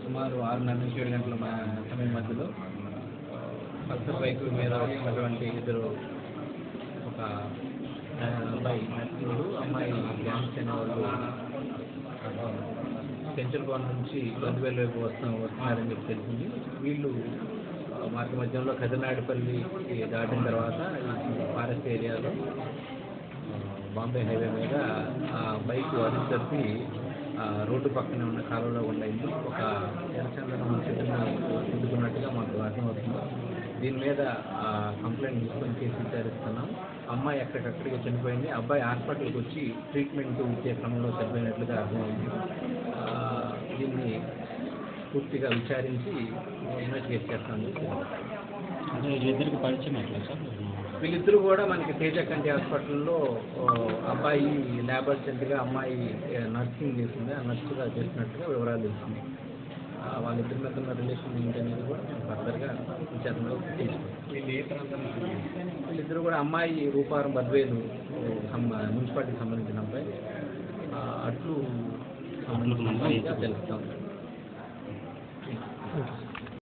సుమారు ఆరున్నర నుంచి ఏడు గంటల సమయం మధ్యలో పల్సర్ బైక్ మీద వచ్చినటువంటి ఇద్దరు ఒక అబ్బాయి అమ్మాయి డ్యాన్స్ అయిన వాళ్ళు సెంట్రల్ కోన నుంచి గందువేలు వైపు వస్తు వస్తున్నారని చెప్పి తెలిసింది. వీళ్ళు మార్గ మధ్యంలో కదినాడిపల్లి దాటిన తర్వాత ఫారెస్ట్ ఏరియాలో బాంబే హైవే మీద ఆ బైక్ అదుపు తప్పి రోడ్డు పక్కనే ఉన్న కాలువలో ఉండయింది ఒక ఎర్రచందనం చెట్టుని దిద్దుకున్నట్టుగా మాకు అర్థమవుతుంది. దీని మీద కంప్లైంట్ తీసుకొని కేసు విచారిస్తున్నాం. అమ్మాయి ఎక్కడికక్కడికి చనిపోయింది. అబ్బాయి హాస్పిటల్కి వచ్చి ట్రీట్మెంట్ ఇచ్చే క్రమంలో చనిపోయినట్లుగా అర్థమైంది దీన్ని పూర్తిగా విచారించి ఇన్వెస్టిగేట్ చెప్పి అంటే వీళ్ళిద్దరికి పరిచయం ఎట్లా సార్? వీళ్ళిద్దరూ కూడా మనకి తేజ కంటి హాస్పిటల్లో అబ్బాయి ల్యాబ్ అసిస్టెంట్గా అమ్మాయి నర్సింగ్ చేసింది ఆ నర్సుగా చేసినట్టుగా వివరాలు తెలిసింది వాళ్ళిద్దరి మధ్య ఉన్న రిలేషన్ ఏంటనేది కూడా మేము ఫర్దర్గా విచారణలో వీళ్ళిద్దరూ కూడా అమ్మాయి రూపారం బద్వేలు మున్సిపాలిటీకి సంబంధించిన అబ్బాయి. ఆ,